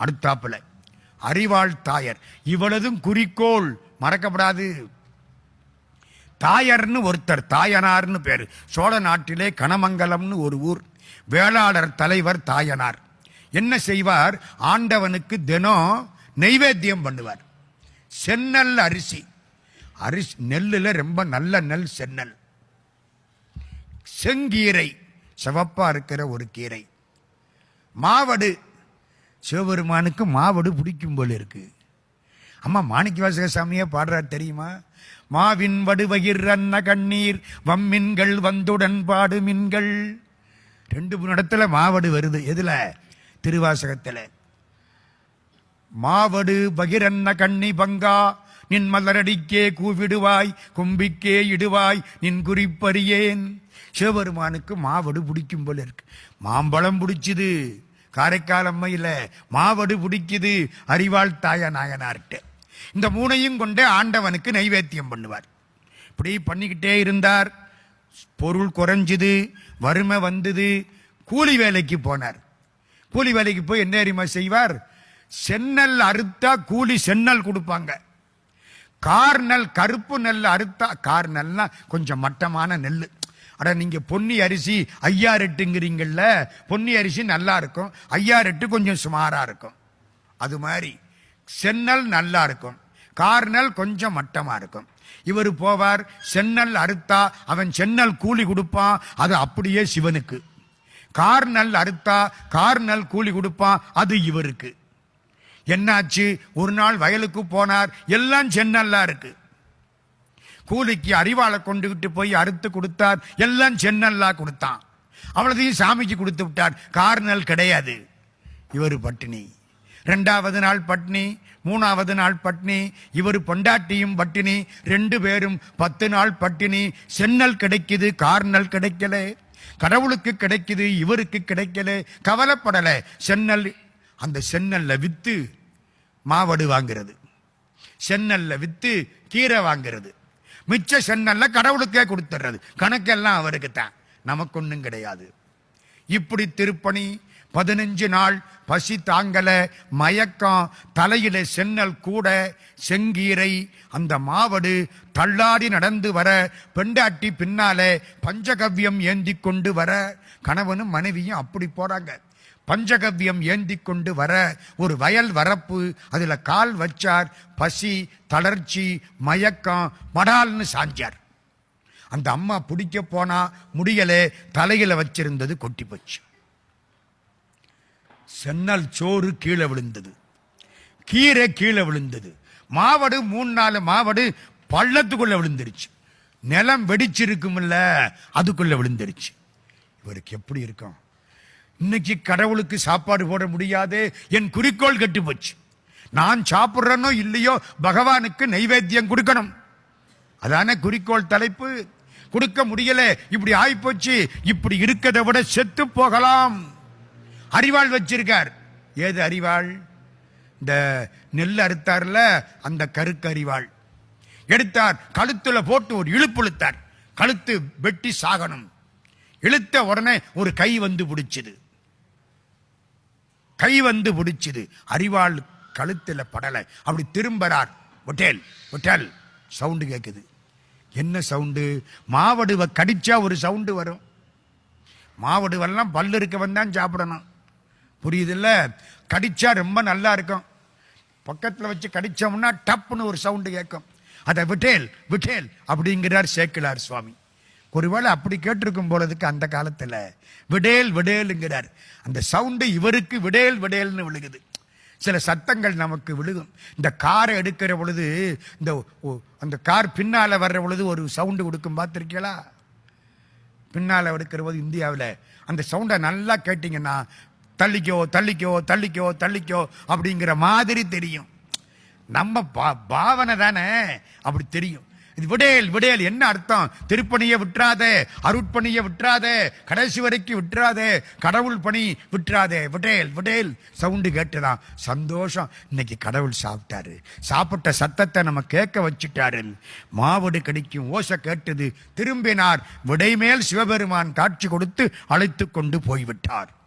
அடுத்தாப்புல அறிவாள் தாயர் இவளதும் குறிக்கோள் மறக்கப்படாது. தாயர்னு ஒருத்தர் தாயனார்னு பேர். சோழ நாட்டிலே கனமங்கலம்னு ஒரு ஊர். வேளாளர் தலைவர் தாயனார். என்ன செய்வார்? ஆண்டவனுக்கு தினம் நெய்வேத்தியம் பண்ணுவார். செந்நெல் அரிசி. அரிசி நெல்லில் ரொம்ப நல்ல நெல் செந்நெல் செங்கீரை. சிவப்பாக இருக்கிற ஒரு கீரை. மாவடு. சிவபெருமானுக்கு மாவடு பிடிக்கும் போல இருக்கு. அம்மா மாணிக்க வாசக சாமியே பாடுறார் தெரியுமா? மாவின் வடுவயிர் அன்ன கண்ணீர் வம்மின்கள் வந்துடன் பாடு மின்கள். ரெண்டு மூணு இடத்துல மாவடு வருது. எதுல? திருவாசகத்தில். மாவடு பகிரன்ன கண்ணி பங்கா நின் மலரடிக்கே கூவிடுவாய் கும்பிக்கே இடுவாய் நின் குறிப்பறியேன். சிவபெருமானுக்கு மாவடு பிடிக்கும் போல இருக்கு. மாம்பழம் பிடிச்சிது. காரைக்கால் அம்மையில் மாவடு பிடிக்குது. அறிவாள் தாய நாயனார்கிட்ட. இந்த மூணையும் கொண்டு ஆண்டவனுக்கு நைவேத்தியம் பண்ணுவார். இப்படி பண்ணிக்கிட்டே இருந்தார். பொருள் குறைஞ்சுது. வறுமை வந்தது. கூலி வேலைக்கு போனார். கூலி வேலைக்கு போய் என்ன அறிமா செய்வார்? சென்னல் அறுத்தா கூலி சென்னல் கொடுப்பாங்க. கார் நெல் கருப்பு நெல் அறுத்தா கார் நெல்னா கொஞ்சம் மட்டமான நெல் அட நீங்க பொன்னி அரிசி ஐயா ரெட்டுங்கிறீங்கல்ல பொன்னி அரிசி நல்லா இருக்கும் ஐயா ரெட்டு கொஞ்சம் சுமாரா இருக்கும் அது மாதிரி சென்னல் நல்லா இருக்கும் கார்னல் கொஞ்சம் மட்டமா இருக்கும் இவர் போவார் சென்னல் அறுத்தா அவன் சென்னல் கூலி கொடுப்பான் அது அப்படியே சிவனுக்கு. கார்னல் அறுத்தா கார்னல் கூலி கொடுப்பான் அது இவருக்கு. என்னாச்சு? ஒரு நாள் வயலுக்கு போனார் எல்லாம் சென்னல்லா இருக்கு. கூலிக்கு அறிவாளை கொண்டுகிட்டு போய் அறுத்து கொடுத்தார். எல்லாம் சென்னல்லா கொடுத்தான். அவ்வளோதையும் சாமிக்கு கொடுத்து விட்டார். கார்னல் கிடையாது. இவர் பட்டினி. ரெண்டாவது நாள் பட்னி மூணாவது நாள் பட்னி இவர் பொண்டாட்டியும் பட்டினி ரெண்டு பேரும் பத்து நாள் பட்டினி. சென்னல் கிடைக்குது கார்னல் கிடைக்கல. கடவுளுக்கு கிடைக்குது இவருக்கு கிடைக்கல. கவலைப்படலை. சென்னல் அந்த சென்னல்ல வித்து மாவடு வாங்கிறது. சென்னல்ல வித்து கீரை வாங்குறது. மிச்ச சென்னல்ல கடவுளுக்கே கொடுத்துடுறது கணக்கெல்லாம் அவருக்கு தான் நமக்கு ஒன்றும் கிடையாது. இப்படி திருப்பணி பதினஞ்சு நாள் பசி தாங்கல மயக்கம் தலையில சென்னல் கூட செங்கீரை அந்த மாவடு தள்ளாடி நடந்து வர பெண்டாட்டி பின்னால பஞ்சகவ்யம் ஏந்தி கொண்டு வர கணவனும் மனைவியும் அப்படி போறாங்க. பஞ்சகவ்யம் ஏந்தி கொண்டு வர ஒரு வயல் வரப்பு அதில் கால் வச்சார் பசி தளர்ச்சி மயக்கம் மடால்னு சாஞ்சார். அந்த அம்மா பிடிக்க போனா முடியலே தலையில வச்சிருந்தது கொட்டி போச்சு. சென்னல் சோறு கீழே விழுந்தது. கீரை கீழே விழுந்தது. மாவடு மூணு நாலு மாவடு பள்ளத்துக்குள்ள விழுந்துருச்சு. நிலம் வெடிச்சிருக்கும்ல அதுக்குள்ள விழுந்துருச்சு. இவருக்கு எப்படி இருக்கும்? இன்னைக்கு கடவுளுக்கு சாப்பாடு போட முடியாது என் குறிக்கோள் கெட்டு போச்சு நான் சாப்பிட்றேனோ இல்லையோ பகவானுக்கு நைவேத்தியம் கொடுக்கணும். அதான குறிக்கோள் தலைப்பு? கொடுக்க முடியல இப்படி ஆயிப்போச்சு இப்படி இருக்கதை விட செத்து போகலாம். அறிவாள் வச்சிருக்கார். ஏது அறிவாள்? இந்த நெல் அறுத்தார்ல அந்த கருக்கு அறிவாள். எடுத்தார் கழுத்துல போட்டு ஒரு இழுப்பு இழுத்தார். கழுத்து வெட்டி சாகணும். இழுத்த உடனே ஒரு கை வந்து பிடிச்சது. கை வந்து பிடிச்சது அறிவாள் கழுத்தில் படலை. அப்படி திரும்பறார். ஒட்டேல் ஒட்டேல் சவுண்டு கேட்குது என்ன சவுண்டு? மாவடுவை கடிச்சா ஒரு சவுண்டு வரும். மாவடுவெல்லாம் பல்லு இருக்கவன் தான் சாப்பிடணும். புரியுதுல்ல? கடிச்சா ரொம்ப நல்லா இருக்கும். பக்கத்தில் வச்சு கடிச்சோம்னா டப்புன்னு ஒரு சவுண்டு கேட்கும். அதை விட்டேல் விட்டேல் அப்படிங்கிறார் சேக்கிலார் சுவாமி. ஒருவேளை அப்படி கேட்டிருக்கும் போலதுக்கு அந்த காலத்தில் விடேல் விடேலுங்கிறார். அந்த சவுண்டு இவருக்கு விடேல் விடேல்னு விழுகுது. சில சத்தங்கள் நமக்கு விழுகும். இந்த காரை எடுக்கிற பொழுது இந்த அந்த கார் பின்னால் வர்ற பொழுது ஒரு சவுண்டு கொடுக்கும் பார்த்துருக்கீங்களா? பின்னால் எடுக்கிற போது இந்தியாவில் அந்த சவுண்டை நல்லா கேட்டிங்கன்னா தள்ளிக்கோ தள்ளிக்கோ தள்ளிக்கோ தள்ளிக்கோ அப்படிங்கிற மாதிரி தெரியும். நம்ம பா- பாவனை தானே அப்படி தெரியும். இது விடேல் விடேல். என்ன அர்த்தம்? திருப்பணியை விட்டுறாதே அருட்பணியை விட்டுறாதே கடைசி வரைக்கும் விட்டுறாதே கடவுள் பணி விட்டுறாதே. விடேல் விடேல். சவுண்டு கேட்டுதான். சந்தோஷம். இன்னைக்கு கடவுள் சாப்பிட்டாரு. சாப்பிட்ட சத்தத்தை நம்ம கேட்க வச்சுட்டாரு. மாவடு கடிக்கும் ஓசை கேட்டது திரும்பினார். விடைமேல் சிவபெருமான் காட்சி கொடுத்து அழைத்து கொண்டு போய்விட்டார்.